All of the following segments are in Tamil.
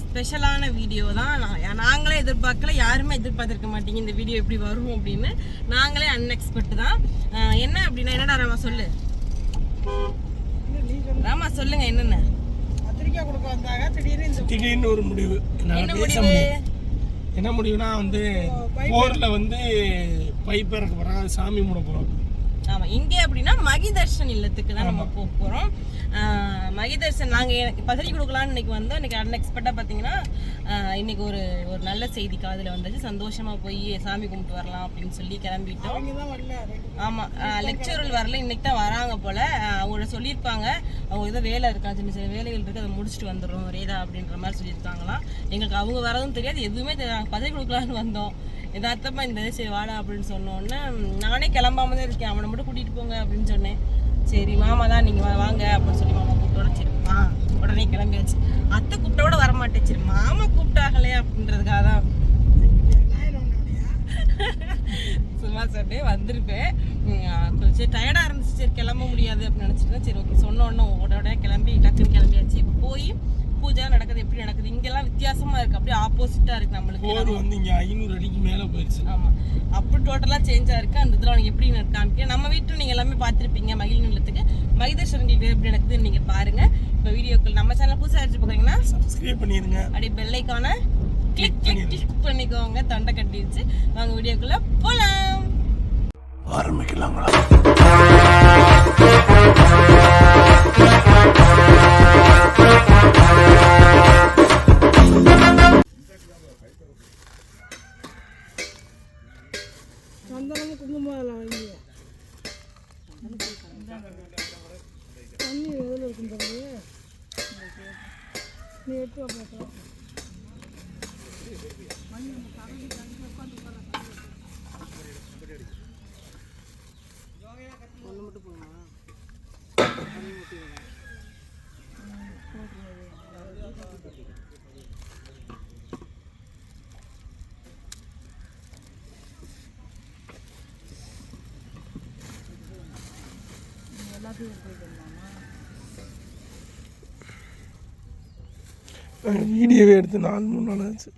ஸ்பெஷலான வீடியோ தான் நான் நாங்களே எதிர்பார்க்கல யாருமே எதிர்பார்த்திருக்க மாட்டீங்க இந்த வீடியோ எப்படி வரும் அப்படின்னு. நாங்களே அன்எக்ஸ்பெக்ட் தான். என்ன அப்படின்னா என்னடா ராமா சொல்லு. ராமா சொல்லுங்க என்னென்ன? பத்திரிக்கை கொடுக்க வந்தாங்க திடீர்னு இந்த திடீர்னு ஒரு முடிவு. என்ன முடிவு? முடியும் என்ன முடிவுனா வந்து போர்ல வந்து பைப் இறக்க போறாங்க சாமி மூட போறோம் ஆமா இங்க அப்படின்னா மகிதர்ஷன் இல்லத்துக்கு தான் நம்ம போக ஆஹ் மகிதர்ஷன் நாங்க எனக்கு பத்திரிக்கை கொடுக்கலாம்னு இன்னைக்கு வந்தோம். இன்னைக்கு அன்எக்ஸ்பெக்டா பாத்தீங்கன்னா ஆஹ் இன்னைக்கு ஒரு ஒரு நல்ல செய்தி காதுல வந்துச்சு. சந்தோஷமா போய் சாமி கும்பிட்டு வரலாம் அப்படின்னு சொல்லி கிளம்பிட்டோம். அவங்க தான் வரல ரெண்டு ஆமா லெக்சரல் வரல. இன்னைக்கு தான் வராங்க போல. ஆஹ் அவங்க சொல்லியிருப்பாங்க. அவங்க ஏதோ வேலை இருக்கா சின்ன சின்ன வேலைகள் இருக்கு அதை முடிச்சுட்டு வந்துடும் ரேதா அப்படின்ற மாதிரி சொல்லியிருக்காங்களாம். எங்களுக்கு அவங்க வரதும் தெரியாது. எதுவுமே தெரியாது. பதவி கொடுக்கலான்னு வந்தோம். யதார்த்தமா இந்த சரி வாடா அப்படின்னு சொன்னோன்னே நானே கிளம்பாம தான் இருக்கேன். அவனை மட்டும் கூட்டிட்டு போங்க அப்படின்னு சொன்னேன். சரி மாமா தான் நீங்க வாங்க அப்படின்னு சொல்லி மாமா கூப்பிட்டோட சரி உடனே கிளம்பியாச்சு. அத்தை கூப்பிட்டோட வர மாட்டேன் சரி மாமா கூப்பிட்டாங்களே அப்படின்றதுக்காக தான். சும்மா சொன்னே வந்திருப்பேன். உம், கொஞ்சம் டயர்டாக இருந்துச்சு. சரி கிளம்ப முடியாது அப்படின்னு நினச்சிருந்தேன். சரி ஓகே சொன்ன உடனே உடனே கிளம்பி டக்குன்னு கிளம்பியாச்சு. இப்போ போய் பூஜை நடக்குது எப்படி நடக்குது? இங்கெல்லாம் வித்தியாசமா இருக்கு. அப்படியே ஆப்போசிட்டா இருக்கு நம்மளுக்கு போர் வந்து இங்க ஐநூறு அடிக்கு மேல போயிடுச்சு ஆமா. அப்படி டோட்டலா சேஞ்சா இருக்கு அந்த இதுல உனக்கு எப்படி எனக்கு காமிக்க நம்ம வீட்டுல நீங்க எல்லாமே பார்த்திருப்பீங்க மகிழ் நிலத்துக்கு. மகிதேஸ்வரன் வீடு எப்படி நடக்குதுன்னு நீங்க பாருங்க. இப்போ வீடியோக்கள் நம்ம சேனல் புதுசா அடிச்சு பாக்குறீங்கன்னா சப்ஸ்கிரைப் பண்ணிருங்க. அப்படியே பெல்லைக்கான கிளிக் கிளிக் கிளிக் பண்ணிக்கோங்க. தொண்டை கட்டிடுச்சு. வாங்க வீடியோக்குள்ள போலாம். ஆரம்பிக்கலாங்களா? சந்தனமும் குங்குமம் எல்லாம் வைங்க தண்ணி எதில் இருக்கும் தம்பி நீ எடுத்து வா வீடியோவே எடுத்து நாலு மூணு நாள் ஆச்சு.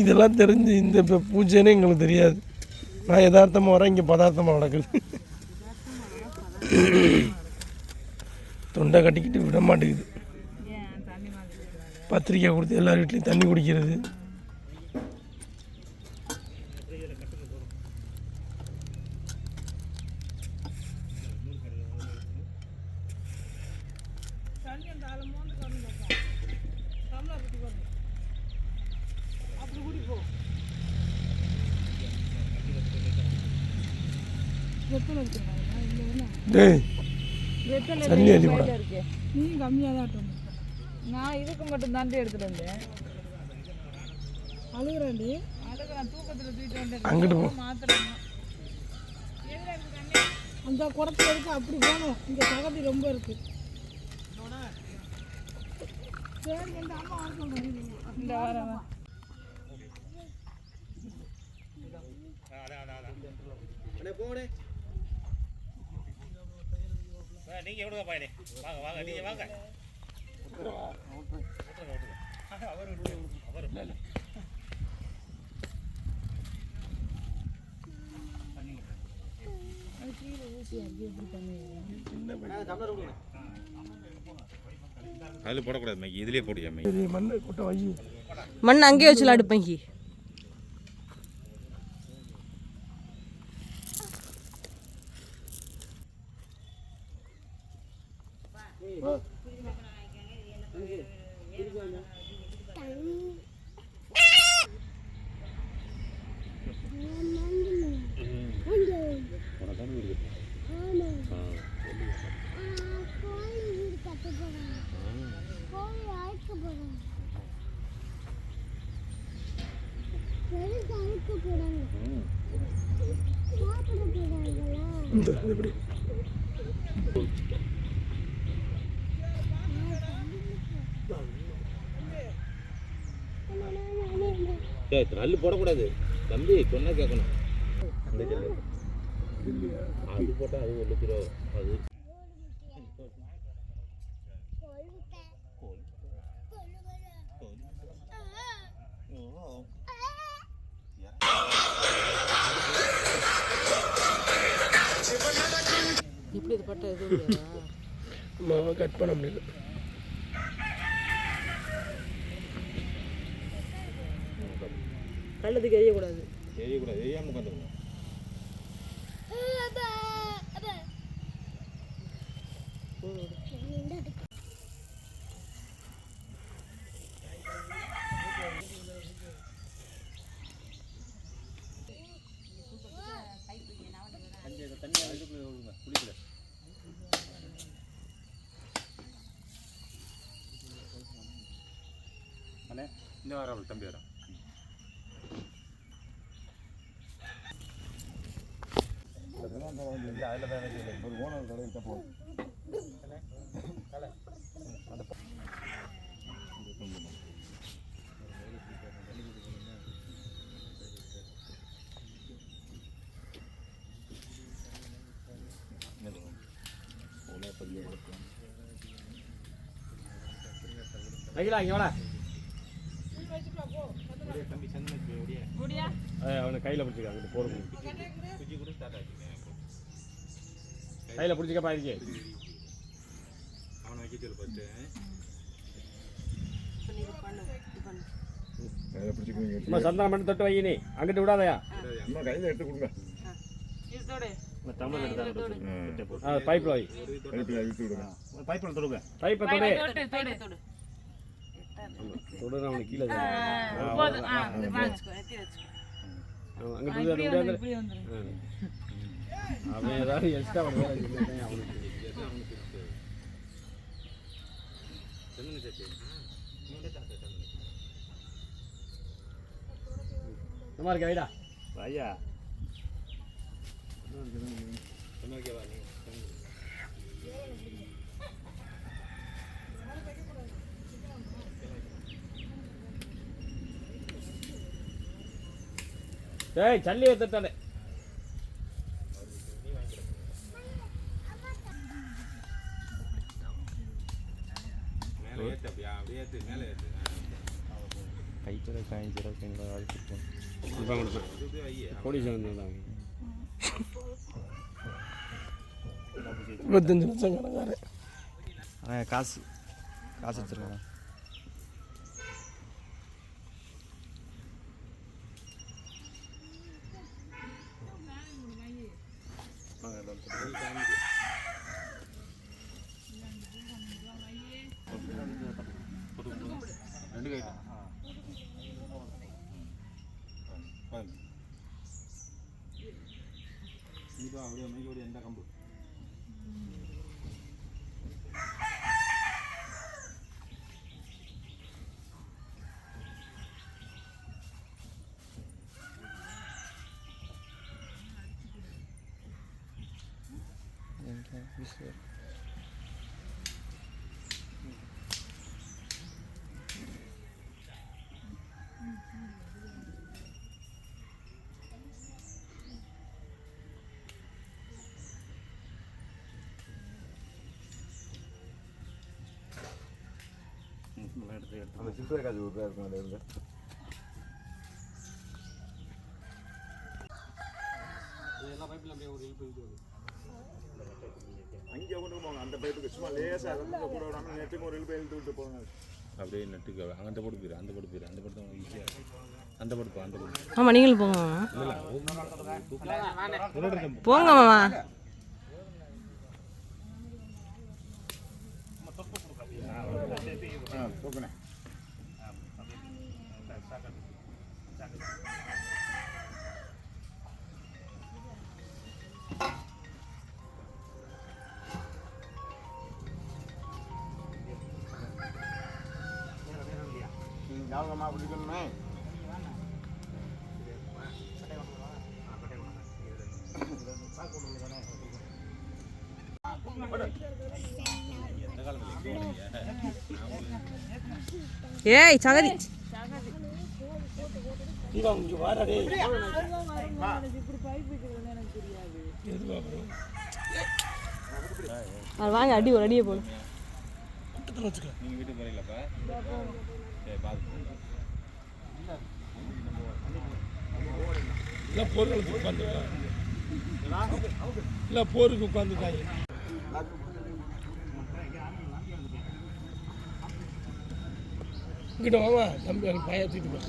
இதெல்லாம் தெரிஞ்சு இந்த இப்போ பூஜைன்னு எங்களுக்கு தெரியாது. நான் யதார்த்தமாக வரேன் இங்கே பதார்த்தமாக நடக்குது. தொண்டை கட்டிக்கிட்டு விட மாட்டேங்குது. பத்திரிக்கை கொடுத்து எல்லார் வீட்லேயும் தண்ணி குடிக்கிறது தண்ணி அந்த ஆளை மோந்து கம்மி கமலா பற்றி பாருங்க அப்படி கூடி போ வெத்தலை எடுத்துருக்காங்க இல்லை என்ன டேய் வெத்தலை தண்ணி அள்ளி போட. இருக்கு. நீ கம்மியாக தான் நான் இதுக்கு மட்டும் தாண்டி எடுத்துட்டு வந்தேன். அழுகுறாண்டி அதுக்கு நான் தூக்கத்துல தூக்கிட்டு வந்தேன் அங்கிட்டு போ. மாத்திரம் அந்த குடத்துல இருக்கு அப்படி போகணும். இங்கே தகுதி ரொம்ப இருக்கு. இந்த அம்மா வர சொல்றேன் இந்த வாரம் நீங்க எவ்வளோ பாயனே வாங்க வாங்க நீங்க வாங்க அதில் போடக்கூடாது மைக்கு. இதுலேயே போடுங்க மைக்கு. சரி மண்ணை கொட்ட வை. மண் அங்கேயே வச்சு அடுப்பங்கி இந்த இப்படி நல்லு போடக்கூடாது. தம்பி சொன்னா கேட்கணும். அது போட்டால் அது ஒரு லட்ச ரூபா அது பட்டை எதுவும் நம்ம கட் பண்ண முடியல. கள்ளத்துக்கு எரியக்கூடாது தெரியக்கூடாது தெரியாமல் உட்காந்துருக்கோம் இந்த வாரம் அவள் தம்பி வரான் ஒரு ஓனர் கடையில் போகும் வைக்கலாம் இங்கே வாடா தம்பி சந்தனக்கு அப்படியே முடியா அவனை கையில் பிடிச்சிக்க ஸ்டார்ட் ஆச்சுங்க கையில் பிடிச்சிக்கப்பா இருக்கு அவனை வைக்க சொல்லு இது பண்ணு சும்மா சந்தனம் மட்டும் தொட்டு வைங்க நீ அங்கிட்டு விடாதயா? அம்மா கையில் எடுத்து கொடுங்க. பைப்பில் வை. பைப்பில் இழுத்து விடுங்க. பைப்பில் தொடுங்க. பைப்பை தொடு. தோடு தோடு தோடு தொடுற அவனுக்கு கீழே அங்கிட்டு அவன் ஏதாவது எக்ஸ்ட்ரா அவனுக்கு சும்மா இருக்க? வைடா ஐயா சந்தனக்கேவா நீ. டேய் சல்லி எடுத்துட்டானே. கைச்சர காய்ச்சர கையில் அழைச்சிட்டேன் இப்போ லட்சம் கணக்காரன் ஆனால் காசு காசு வச்சுருக்கேன் ரெண்டு கை தான் இப்போ அப்படியே மைக்கோடி எந்த கம்பு அந்த சிஸ்டர் காசு ஒரு இருக்கும் அதில் இருந்து. அங்கே கொண்டு அந்த பைப்புக்கு சும்மா லேசாக கூட விடாமல் நெட்டுக்கு ஒரு இழுப்பு இழுத்து விட்டு போங்க. அப்படியே நெட்டுக்கு அந்த போட்டு போயிரு அந்த போட்டு போயிரு அந்த போட்டு தான் ஈஸியாக அந்த போட்டு போ அந்த போட்டு ஆமா நீங்களும் போங்க மாமா. போங்க மாமா. ஆ தூக்குனேன் ஞாபகமாக பார்க்குறோம் அது வாங்க அடி ஒரு அடியை போடு. பக்கத்தில் வச்சுக்க. நீங்கள் வீட்டுக்கு போகிறீங்களாப்பா சரி பார்த்து இல்லை உட்காந்துருக்காங்க இல்லை போருக்கு உட்காந்துருக்காங்க இங்கிட்ட வாமா தம்பி அங்கே பையன் தூக்கிட்டு போ.